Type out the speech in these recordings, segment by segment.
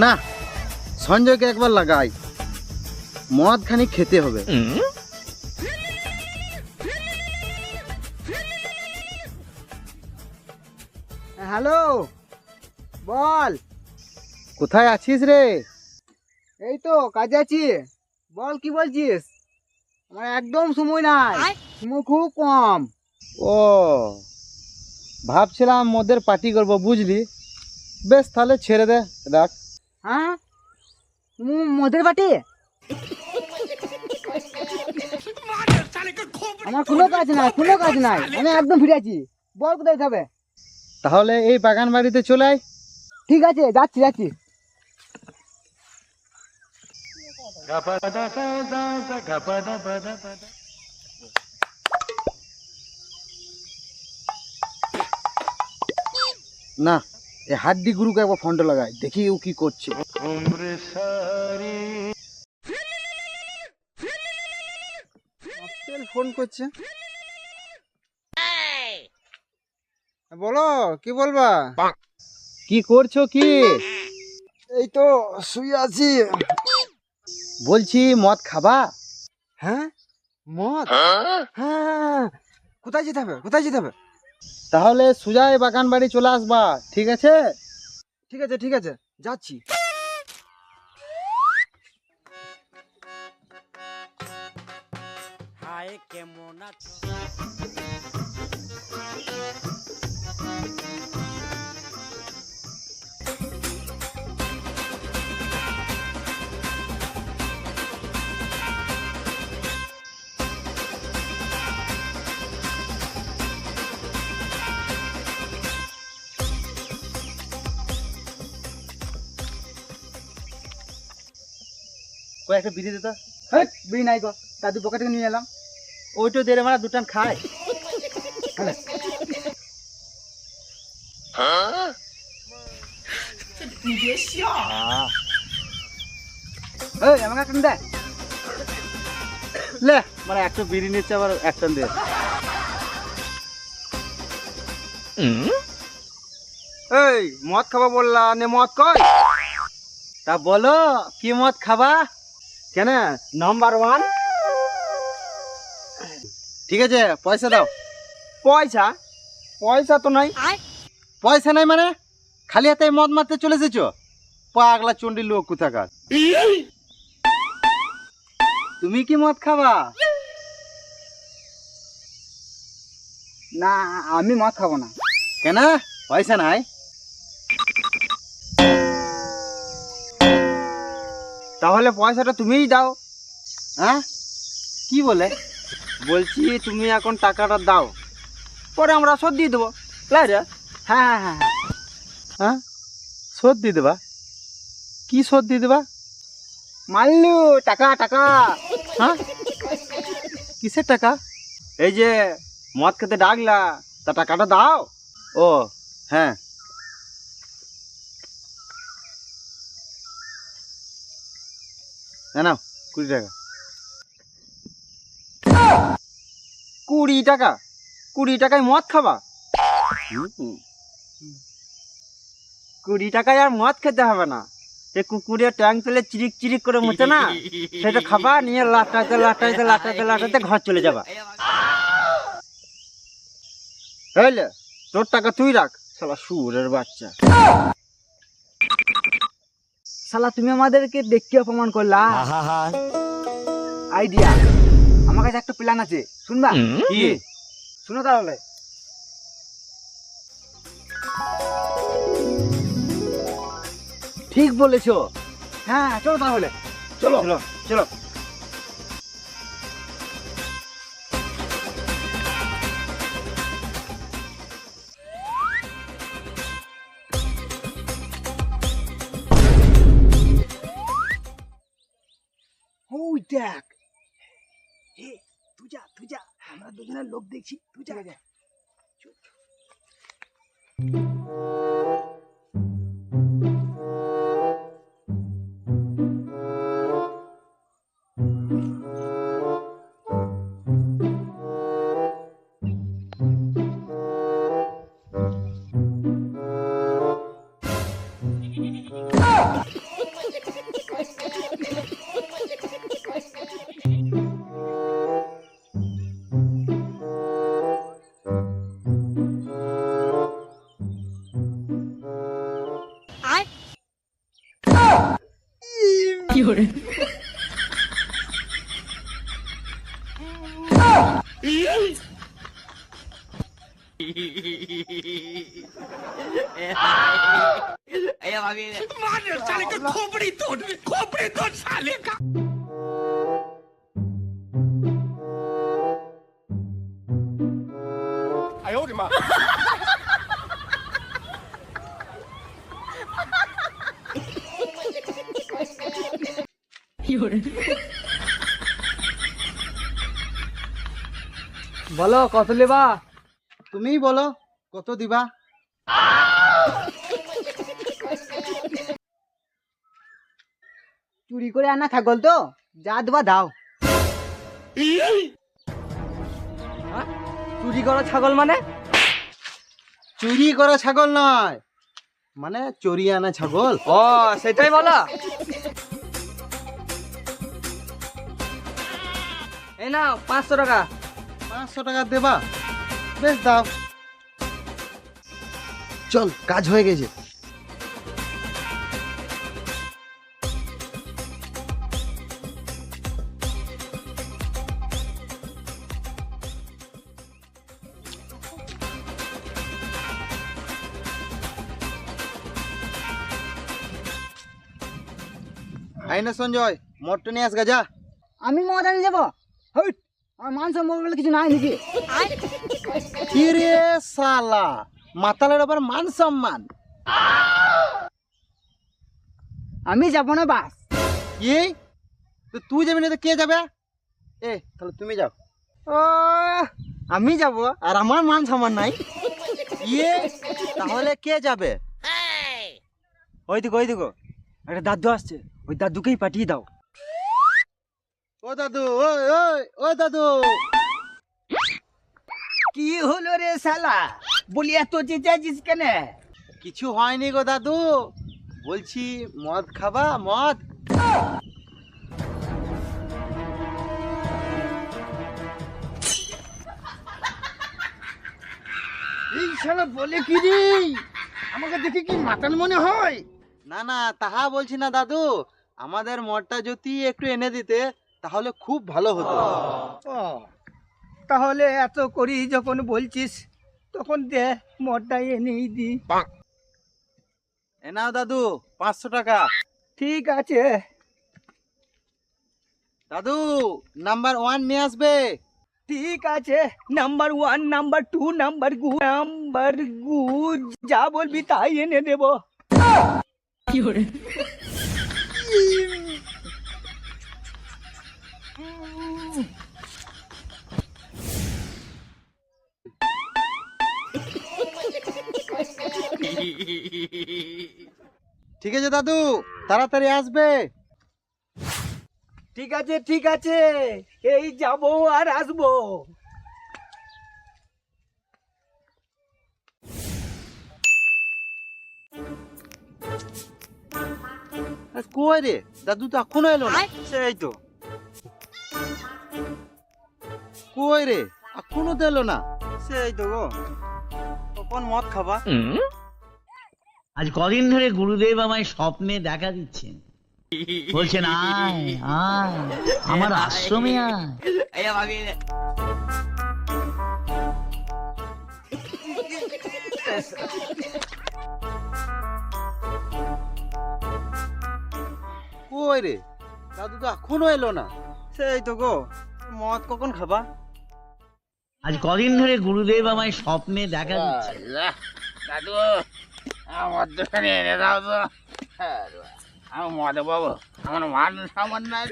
না সঞ্জয়কে একবার লাগাই। মদ খানি খেতে হবে। হ্যালো বল। কোথায় আছিস রে? এই তো কাজে আছি। বল কি বলছিস? আমার একদম সময় নাই। সময় খুব কম। ও ভাবছিলাম মদের পার্টি করব বুঝলি? বেশ তাহলে ছেড়ে দে রাখ। হ্যাঁ? মদের বাটি? আমার কোনো কাজ নাই কোনো কাজ নাই। আমি একদম ফিরে আছি বল কোথায় যাবে? তাহলে এই বাগান বাড়িতে চলে আয়। ঠিক আছে যাচ্ছি যাচ্ছি। না এই হাড্ডি গুরুকে একবার ফোনটা লাগাই দেখি ও কি করছে। ফোন করছে। বলো কি বলবা? কি করছ কি? এই তো শুয়ে আছি। বলছি মদ খাবা? হ্যাঁ? মদ? হ্যাঁ। কোথায় যেতে হবে? কোথায় যেতে হবে? তাহলে সুজায় বাগান বাড়ি চলে আসবা ঠিক আছে? ঠিক আছে ঠিক আছে যাচ্ছি। কয়েকটা বিড়ি দিত হেট, বিড়ি নাই গো দাদু পকেট নিয়ে এলাম। ওইটা দে রে মারা দুটান খায়। হ্যাঁ। এই আমাকে একটা দে। লে মানে একটা বিড়ি নিচ্ছে আবার একটা দে। এই মদ খাবা বললা নে মদ কই? তা বলো কি মদ খাবা? কেন? নাম্বার ওয়ান ঠিক আছে পয়সা দাও। পয়সা? পয়সা তো নাই। পয়সা নাই মানে? খালি হাতে মদ মারতে চলে এসেছ? পাগলা চন্ডী লোক কোথাকার? তুমি কি মদ খাবা? না আমি মদ খাব না। কেন? পয়সা নাই? তাহলে পয়সাটা তুমিই দাও। হ্যাঁ? কি বলে? বলছি তুমি এখন টাকাটা দাও। পরে আমরা শোধ দিয়ে দেবো। তাই রে? হ্যাঁ হ্যাঁ হ্যাঁ হ্যাঁ। শোধ দিয়ে দেবা? কি শোধ দিয়ে দেবা? মাল্লু, টাকা টাকা। হ্যাঁ? কিসের টাকা? এই যে মদ খেতে ডাকলা, তা টাকাটা দাও। ও হ্যাঁ। নাও কুড়ি টাকা। কুড়ি টাকা? কুড়ি টাকায় মদ খাবা? কুড়ি টাকায় আর মদ খেতে হবে না। সে কুকুরে ট্যাং ফেলে চিরিক চিরিক করে মুছে না সেটা খাবা নিয়ে লাটাইতে লাটাইতে লাটাইতে লাটাইতে ঘর চলে যাবা। হইলে তোর টাকা তুই রাখ শালা সুরের বাচ্চা। শালা তুমি আমাদেরকে দেখতে অপমান করলা। আইডিয়া আমার কাছে একটা প্ল্যান আছে শুনবা? কি? শুনো তাহলে। ঠিক বলেছ। হ্যাঁ চলো তাহলে। চলো। চলো চলো। দেখ। হে তুই যা তুই যা আমরা দুজনের লোক দেখছি। তুই যা children. ¡Madre, sale con cobrito! ¡Cobrito sale! বলো কত লেবা তুমিই বলো কত দিবা? চুরি করে আনা ছাগল তো যা দেবা দাও। হ্যাঁ? চুরি করা ছাগল মানে? চুরি করা ছাগল নয়। মানে চুরি আনা ছাগল। ও সেটাই বলো। এই নাও পাঁচশো টাকা। পাঁচশো টাকা দেবা? বেশ দাও। চল কাজ হয়ে গেছে। আইনা সঞ্জয় মটটা নিয়ে আস গাজা আমি মদ আনি যাব আমার মান সম্মান বলে কিছু নাই নাকি? সালা মাতালের আবার মান সম্মান। আমি যাব না বাস। কি? তো তুই যাবি না তো কে যাবে? এ তাহলে তুমি যাও। ও আমি যাব। আর আমার মান সম্মান নাই। ইয়ে তাহলে কে যাবে? ওই দিকে ওই দিকে একটা দাদু আসছে। ওই দাদুকেই পাঠিয়ে দাও। ও দাদু ওই ওই ও দাদু। কি হলো রে শালা? বলি এত চেঁচাছিস কেন? কিছু হয়নি গো দাদু। বলছি মদ খাবা? মদ? এই শালা বলে কি রে? আমাকে দেখে কি মাতাল মনে হয়? না না তাহা বলছি না দাদু। আমাদের মদটা যদি একটু এনে দিতে তাহলে খুব ভালো হতো। ও তাহলে এত করি যখন বলছিস তখন দে মদটা এনেই দি। এ নাও দাদু পাঁচশো টাকা। ঠিক আছে। দাদু নাম্বার ওয়ান নিয়ে আসবে। ঠিক আছে number one number two number গু নাম্বার গু যা বলবি তাই এনে দেব। ঠিক আছে দাদু। তাড়াতাড়ি আসবে। ঠিক আছে ঠিক আছে। এই যাব আর আসব। কই রে? দাদু তো এখনও এলো না। সেই তো। কই রে? এখনও তো এলো না। সেই তো গো। কখন মদ খাবা? আজ কদিন ধরে গুরুদেব আমায় স্বপ্নে দেখা দিচ্ছেন। বলছেন আয় আয় আমার আশ্রমে আয়। কই রে? দাদু তো এখনও এলো না। সেই তো গো মদ কখন খাবা? আজ কদিন ধরে গুরুদেব আমায় স্বপ্নে দেখা দিচ্ছে দাদু আমার দোকানে এনে দাও তো আমি মদ পাবো আমার মান সামান নাই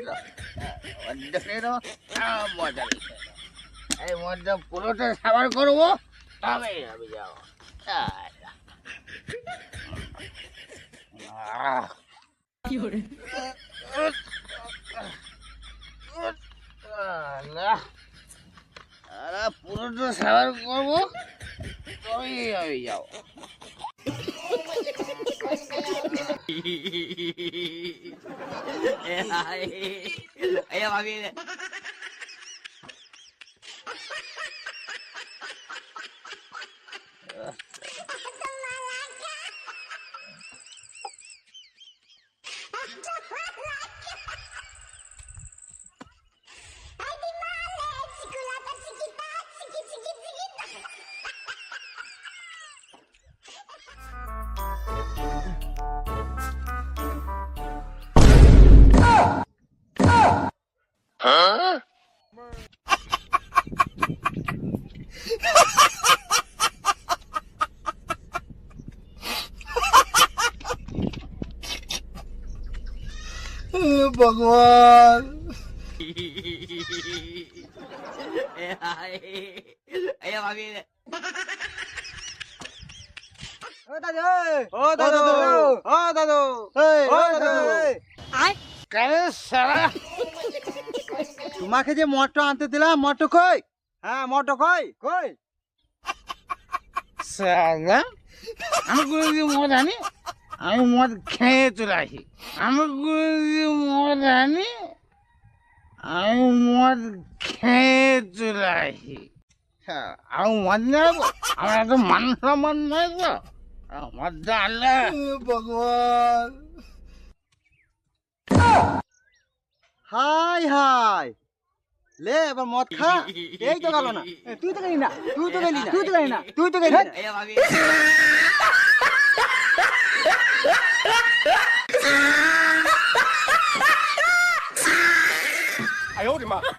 তো মজা এই মদটা পুরোটা সাবার করব তবেই আমি যাব পুরোটা সাবার করব Oi, oi, oi. Ay, ay, ay, ay, ay, ও দাদু। এই, ও ও দাদু। দাদু। কেন সারা? তোমাকে যে মটর আনতে দিলাম মটর কই? হ্যাঁ মোটো কই? কই? আমি মদ আনি? আমি মদ খেয়ে চলে আসি। আমি মদ আনি? আমি মদ খেয়ে চলে আসি। হ্যাঁ, আমি মদ নেব আমার এত মান সম্মান নয় তো। মদটা আনলে। ভগবান। হাই হাই। লে এবার মদ খা। এই তো গেল না। তুই তো গেলি না। তুই তো গেলি না। তুই তো গেলি না। তুই তো গেলি না। 哎呦我的妈！